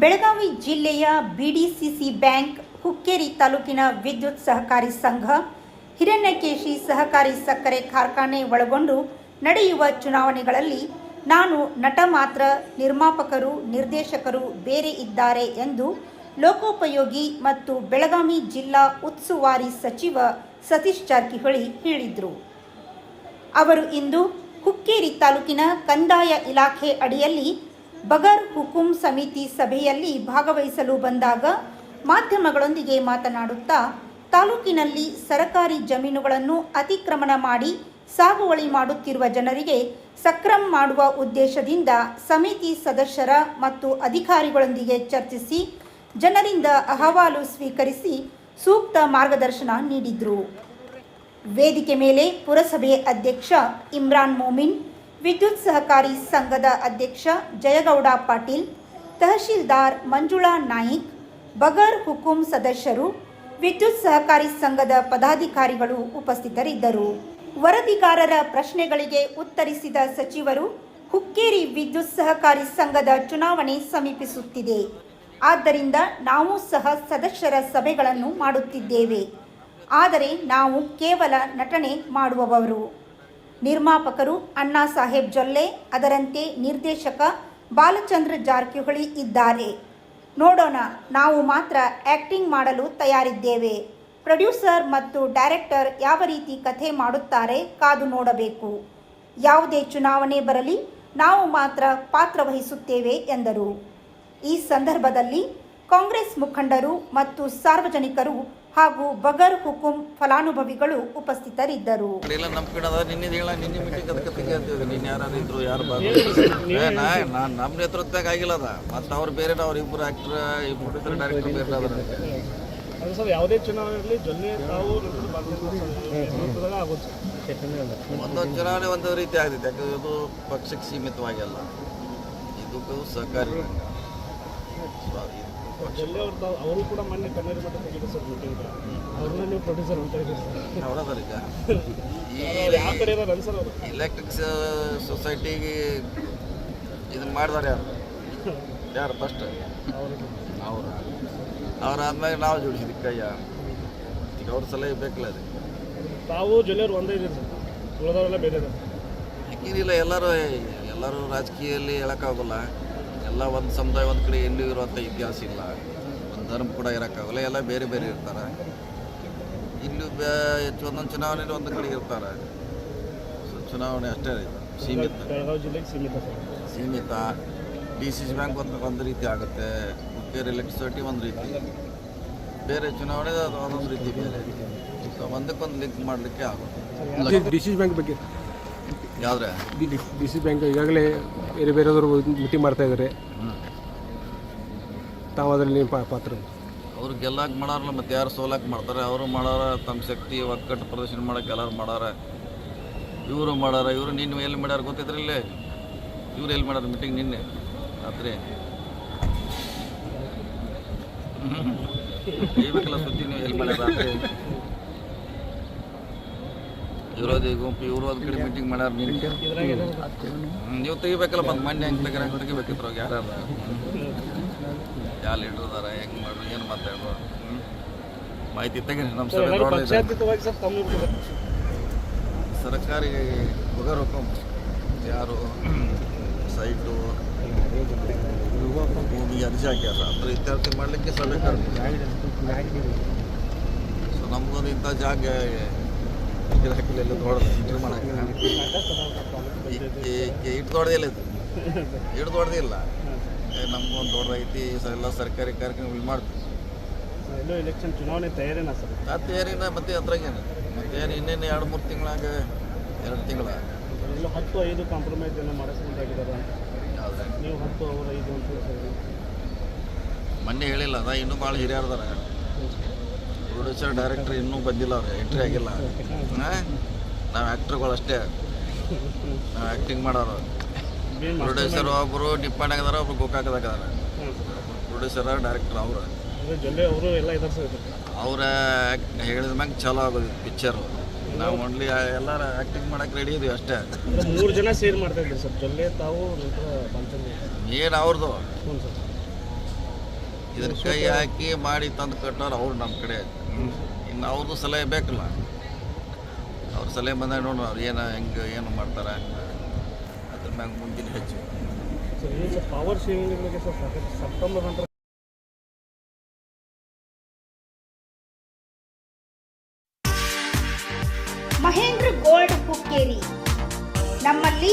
ಬೆಳಗಾವಿ ಜಿಲ್ಲೆಯ BDCC bank, Hukkeri ತಾಲೂಕಿನ ವಿದ್ಯುತ್ ಸಹಕಾರಿ ಸಂಘ, ಹಿರಣ್ಯಕೇಶಿ ಸಹಕಾರಿ ಸಕ್ಕರೆ ಕಾರ್ಖಾನೆ ಒಳಗೊಂಡು ನಡೆಯುವ ಚುನಾವಣೆಗಳಲ್ಲಿ ನಾನು ನಟ ಮಾತ್ರ, ನಿರ್ಮಾಪಕರು, ನಿರ್ದೇಶಕರು ಬೇರೆ ಇದ್ದಾರೆ ಎಂದು ಲೋಕೋಪಯೋಗಿ ಮತ್ತು ಬೆಳಗಾವಿ ಜಿಲ್ಲಾ ಉಸ್ತುವಾರಿ ಸಚಿವ ಸತೀಶ್ ಜಾರಕಿಹೊಳಿ ಹೇಳಿದರು. ಅವರು ಇಂದು ಹುಕ್ಕೇರಿ ತಾಲೂಕಿನ ಕಂದಾಯ ಇಲಾಖೆ ಅಡಿಯಲ್ಲಿ ಬಗರ್ ಹುಕುಂ ಸಮಿತಿ ಸಭೆಯಲ್ಲಿ ಭಾಗವಹಿಸಲು ಬಂದಾಗ ಮಾಧ್ಯಮಗಳೊಂದಿಗೆ ಮಾತನಾಡುತ್ತಾ, ತಾಲೂಕಿನಲ್ಲಿ ಸರಕಾರಿ ಜಮೀನುಗಳನ್ನು ಅತಿಕ್ರಮಣ ಮಾಡಿ ಸಾಗುವಳಿ ಮಾಡುತ್ತಿರುವ ಜನರಿಗೆ ಸಕ್ರಮ್ ಮಾಡುವ ಉದ್ದೇಶದಿಂದ ಸಮಿತಿ ಸದಸ್ಯರ ಮತ್ತು ಅಧಿಕಾರಿಗಳೊಂದಿಗೆ ಚರ್ಚಿಸಿ, ಜನರಿಂದ ಅಹವಾಲು ಸ್ವೀಕರಿಸಿ ಸೂಕ್ತ ಮಾರ್ಗದರ್ಶನ ನೀಡಿದರು. ವೇದಿಕೆ ಮೇಲೆ ಪುರಸಭೆ ಅಧ್ಯಕ್ಷ ಇಮ್ರಾನ್ ಮೋಮಿನ್ ವಿದ್ಯುತ್ ಸಹಕಾರಿ ಸಂಘದ ಅಧ್ಯಕ್ಷ ಜಯಗೌಡ ಪಾಟೀಲ್, ತಹಶೀಲ್ದಾರ್ ಮಂಜುಳಾ ನಾಯಿಕ್, ಬಗರ್ ಹುಕುಂ ಸದಸ್ಯರು, ವಿದ್ಯುತ್ ಸಹಕಾರಿ ಸಂಘದ ಪದಾಧಿಕಾರಿಗಳು ಉಪಸ್ಥಿತರಿದ್ದರು. ವರದಿಗಾರರ ಪ್ರಶ್ನೆಗಳಿಗೆ ಉತ್ತರಿಸಿದ ಸಚಿವರು, ಹುಕ್ಕೇರಿ ವಿದ್ಯುತ್ ಸಹಕಾರಿ ಸಂಘದ ಚುನಾವಣೆ ಸಮೀಪಿಸುತ್ತಿದೆ. ಆದ್ದರಿಂದ ನಾವು ಸಹ ಸದಸ್ಯರ ಸಭೆಗಳನ್ನು ಮಾಡುತ್ತಿದ್ದೇವೆ. ಆದರೆ ನಾವು ಕೇವಲ ನಟನೆ ಮಾಡುವವರು. ನಿರ್ಮಾಪಕರು ಅಣ್ಣಾ ಸಾಹೇಬ್ ಜೊಲ್ಲೆ, ಅದರಂತೆ ನಿರ್ದೇಶಕ ಬಾಲಚಂದ್ರ ಜಾರಕಿಹೊಳಿ ಇದ್ದಾರೆ. ನೋಡೋಣ, ನಾವು ಮಾತ್ರ ಆ್ಯಕ್ಟಿಂಗ್ ಮಾಡಲು ತಯಾರಿದ್ದೇವೆ. ಪ್ರೊಡ್ಯೂಸರ್ ಮತ್ತು ಡೈರೆಕ್ಟರ್ ಯಾವ ರೀತಿ ಕಥೆ ಮಾಡುತ್ತಾರೆ ಕಾದು ನೋಡಬೇಕು. ಯಾವುದೇ ಚುನಾವಣೆ ಬರಲಿ, ನಾವು ಮಾತ್ರ ಪಾತ್ರ ವಹಿಸುತ್ತೇವೆ ಎಂದರು. ಈ ಸಂದರ್ಭದಲ್ಲಿ ಕಾಂಗ್ರೆಸ್ ಮುಖಂಡರು ಮತ್ತು ಸಾರ್ವಜನಿಕರು ಹಾಗೂ ಬಗರ್ ಹುಕುಂ ಫಲಾನುಭವಿಗಳು ಉಪಸ್ಥಿತರಿದ್ದರು. ನಮ್ಮ ಕಡೆ ಅದ ನಿನ್ನೆ ಹೇಳ ನಿನ್ನೆ ಮೀಟಿಂಗ್ ಅದಕ್ಕೆ ತೆಗಿತೀವಿ ನಿನ್ನೆ ಯಾರು ಇದ್ರು ಯಾರು ನಾ ನಾನು ನಮ್ಮ ನೇತೃತ್ವದಾಗ ಆಗಿಲ್ಲ ಅದ. ಮತ್ತು ಅವ್ರು ಬೇರೆ ಅವ್ರು ಇಬ್ಬರು ಆಕ್ಟರ್ ಈ ಪ್ರೊಡ್ಯೂಸರ್ ಡೈರೆಕ್ಟರ್ ಬೇರೆ ಅದು ಸರ್ ಯಾವುದೇ ಚುನಾವಣೆ ಇರಲಿ ಜೊಲ್ಲೆ ತಾವು ಒಂದೊಂದು ಚುನಾವಣೆ ಒಂದು ರೀತಿ ಆಗ್ತೈತೆ. ಯಾಕಂದ್ರೆ ಇದು ಪಕ್ಷಕ್ಕೆ ಸೀಮಿತವಾಗಿಲ್ಲ ಇದಕ್ಕೂ ಸಹಕಾರಿ ಅವ್ರು ಕೂಡ ಮೊನ್ನೆ ಕನ್ನಡ ತೆಗೆದು ಸರ್ ಮೀಟಿಂಗ್ ಅವ್ರನ್ನ ನೀವು ಪ್ರೊಡ್ಯೂಸರ್ ಅಂತ ಹೇಳಿದ್ರು ಸರ್. ಯಾವ ಕಡೆ ಇರೋದು ಅನ್ಸರ್ ಅವರು? ಈ ಎಲೆಕ್ಟ್ರಿಕ್ ಸೊಸೈಟಿಗೆ ಇದನ್ನ ಮಾಡಿದಾರೆ ಯಾರು? ಯಾರು ಫಸ್ಟ್ ಅವರು ಅವರು. ಅವ್ರಾದ್ಮೇಲೆ ನಾವು ಜೋಡಿಸಿದ್ವಿ ಕೈಯ. ಈಗ ಅವ್ರ ಸಲಹೆ ಬೇಕಲ್ಲ ಅದು. ತಾವು ಜೊಲ್ಲೆಯವ್ರು ಒಂದೇ ಇದ್ದೀರಿ ಸರ್. ಉಳಿದವರೆಲ್ಲ ಬೇರೆ ಇದ್ದಾರೆ. ಯಾಕೇನಿಲ್ಲ ಎಲ್ಲರೂ ಎಲ್ಲರೂ ರಾಜಕೀಯದಲ್ಲಿ ಹೇಳೋಕ್ಕಾಗಲ್ಲ. ಎಲ್ಲ ಒಂದು ಸಮುದಾಯ ಒಂದು ಕಡೆ ಎಲ್ಲೂ ಇರುವಂಥ ಇತಿಹಾಸ ಇಲ್ಲ. ಒಂದು ಧರ್ಮ ಕೂಡ ಇರೋಕ್ಕಾಗಲ್ಲ ಎಲ್ಲ ಬೇರೆ ಬೇರೆ ಇರ್ತಾರೆ. ಇಲ್ಲಿ ಬೇ ಹೆಚ್ಚು ಒಂದೊಂದು ಚುನಾವಣೆಯಲ್ಲಿ ಒಂದು ಕಡೆ ಇರ್ತಾರೆ. ಸೊ ಚುನಾವಣೆ ಅಷ್ಟೇ ಸೀಮಿತ. ಸೀಮಿತ ಸರ್. ಸೀಮಿತ. ಡಿ ಸಿ ಸಿ ಬ್ಯಾಂಕ್ ಒಂದು ಒಂದು ರೀತಿ ಆಗುತ್ತೆ. ಬೇರೆ ಎಲೆಕ್ಟ್ರಿಸಿಟಿ ಒಂದು ರೀತಿ. ಬೇರೆ ಚುನಾವಣೆ ಅದು ಒಂದೊಂದು ರೀತಿ ಬೇರೆ ಸೊ ಒಂದಕ್ಕೊಂದು ಲಿಂಕ್ ಮಾಡಲಿಕ್ಕೆ ಆಗುತ್ತೆ. ಡಿ ಸಿ ಬ್ಯಾಂಕ್ ಬಗ್ಗೆ. ಯಾವುದ್ರೆ? ಡಿ ಸಿ ಬ್ಯಾಂಕ್ ಈಗಾಗಲೇ ಬೇರೆ ಬೇರೆಯವರು ಮೀಟಿಂಗ್ ಮಾಡ್ತಾ ಇದ್ದಾರೆ ತಾವು ಅದರಲ್ಲಿ ನಿಮ್ಮ ಪಾ- ಪಾತ್ರ? ಅವ್ರು ಗೆಲ್ಲಕ್ಕೆ ಮಾಡಾರಲ್ಲ ಮತ್ತು ಯಾರು ಸೋಲಕ್ಕೆ ಮಾಡ್ತಾರೆ ಅವರು ಮಾಡಾರ ತಮ್ಮ ಶಕ್ತಿ ಒಕ್ಕಟ್ಟು ಪ್ರದರ್ಶನ ಮಾಡಕ್ಕೆ ಎಲ್ಲರೂ ಮಾಡಾರ. ಇವರು ಮಾಡಾರ ಇವರು ನಿನ್ನ ಎಲ್ಲಿ ಮಾಡ್ಯಾರ ಗೊತ್ತಿದ್ರೆ ಇಲ್ಲೇ? ಇವ್ರು ಎಲ್ಲಿ ಮಾಡ್ಯಾರ ಮೀಟಿಂಗ್ ನಿನ್ನೆ? ರಾತ್ರಿ? ಹೇಳ್ಬೇಕಲ್ಲ ಸುದ್ದಿ ನೀವು ಎಲ್ಲಿ ಮಾಡ್ಯಾರ? ರಾತ್ರಿ ವಿರೋಧಿ ಗುಂಪು ಇವರು ಒಂದು ಕಡೆ ಮೀಟಿಂಗ್ ಮಾಡ್ಯಾರ ನಿನ್ನೆ ನೀವು ತೆಗಿಬೇಕಲ್ಲ ಮತ್ತು ಮೊನ್ನೆ ಹೆಂಗೆ ತೆಗಿರ ಹೆಂಗೆ ತೆಗಿಬೇಕಿತ್ತು ಅವ್ರಿಗೆ ಯಾರು ಯಾವ ಲೀಡ್ರ್ ಅದಾರ ಹೆಂಗೆ ಮಾಡ್ರು ಏನು ಮಾತಾಡ್ರು? ಮಾಹಿತಿ ತೆಗಿ ನಮ್ಮ ಸರ್ ಸಭೆ ಸರ್ಕಾರಿ ಹುಕುಂ ಯಾರು? ಸೈಟು ಭೂಮಿ ಅರ್ಜಿ ಹಾಕ್ಯಾರ ಅದ್ರ ಇತ್ಯರ್ಥ ಮಾಡಲಿಕ್ಕೆ ಸಭೆ ಸೊ ನಮಗೊಂದು ಇಂಥ ಜಾಗ ಎಲ್ಲ ದೊಡ್ಡದು ಮಾಡಕ್ಕೆ ಇಟ್ಟು ದೊಡ್ಡದಿಲ್ಲ ಇದು. ಇಟ್ಟು ದೊಡ್ಡದಿಲ್ಲ ನಮ್ಗೊಂದು ದೊಡ್ಡದೈತಿ ಎಲ್ಲ ಸರ್ಕಾರಿ ಕಾರ್ಯಕ್ರಮಗಳು ಮಾಡ್ತೀವಿ. ಎಲ್ಲೋ ಎಲೆಕ್ಷನ್ ಚುನಾವಣೆ ತಯಾರಿನಾ ಸರ್? ಆ ತಯಾರಿನ ಮತ್ತೆ ಅದ್ರಾಗೇನು? ಮತ್ತೆ ಏನು ಇನ್ನೇನು ಎರಡು ಮೂರು ತಿಂಗಳಾಗ ಎರಡು ತಿಂಗಳ. ಎಲ್ಲೋ ಹತ್ತು ಐದು ಕಾಂಪ್ರಮೈಸ್ ಏನೋ ಮಾಡಿಸ್ಕೊಂಡಾಗಿದ್ದಾರೆ ನೀವು ಹತ್ತು ಅವರು ಐದು ಅಂತ. ಮೊನ್ನೆ ಹೇಳಿಲ್ಲ ಅದ ಇನ್ನೂ ಭಾಳ ಹಿರಿಯರ್ದಾರ. ಪ್ರೊಡ್ಯೂಸರ್ ಡೈರೆಕ್ಟರ್ ಇನ್ನೂ ಬಂದಿಲ್ಲ ಅವ್ರು. ಎಂಟ್ರಿ ಆಗಿಲ್ಲ. ನಾವು ಆ್ಯಕ್ಟ್ರ್ಗಳು ಅಷ್ಟೇ. ನಾವು ಆ್ಯಕ್ಟಿಂಗ್ ಮಾಡೋರು. ಪ್ರೊಡ್ಯೂಸರ್ ಒಬ್ಬರು ಡಿಪೆಂಡ್ ಆಗಿದಾರೆ ಒಬ್ರು ಗೋಕಾಕದಾಗ ಅದಾರ ಪ್ರೊಡ್ಯೂಸರ್ ಡೈರೆಕ್ಟರ್ ಅವರು ಅವರ ಹೇಳಿದ ಮ್ಯಾಗ ಚಲೋ ಆಗೋದು ಪಿಕ್ಚರು ನಾವು ಓನ್ಲಿ ಎಲ್ಲರ ಆ್ಯಕ್ಟಿಂಗ್ ಮಾಡಕ್ಕೆ ರೆಡಿ ಇದೀವಿ ಅಷ್ಟೇ. ಮೂರು ಜನ ಸೇರ್ ಮಾಡ್ತಾ ಇದ್ದೀವಿ ಸರ್ ಜೊಲ್ಲೆ ತಾವು ಏನು ಅವ್ರದ್ದು ಇದ್ರ ಕೈ ಹಾಕಿ ಮಾಡಿ ತಂದು ಕಟ್ಟೋರು ಅವ್ರು ನಮ್ಮ ಕಡೆ. ಇನ್ನು ಅವ್ರದ್ದು ಸಲಹೆ ಬೇಕಲ್ಲ. ಅವ್ರ ಸಲಹೆ ಬಂದಾಗ ನೋಡೋಣ ಅವ್ರು ಏನು ಹೆಂಗೆ ಏನು ಮಾಡ್ತಾರೆ ಅದ್ರ ಮ್ಯಾಗ ಮುಂದಿನ ಹೆಚ್ಚು power September Mahendra gold Hukkeri ನಮ್ಮಲ್ಲಿ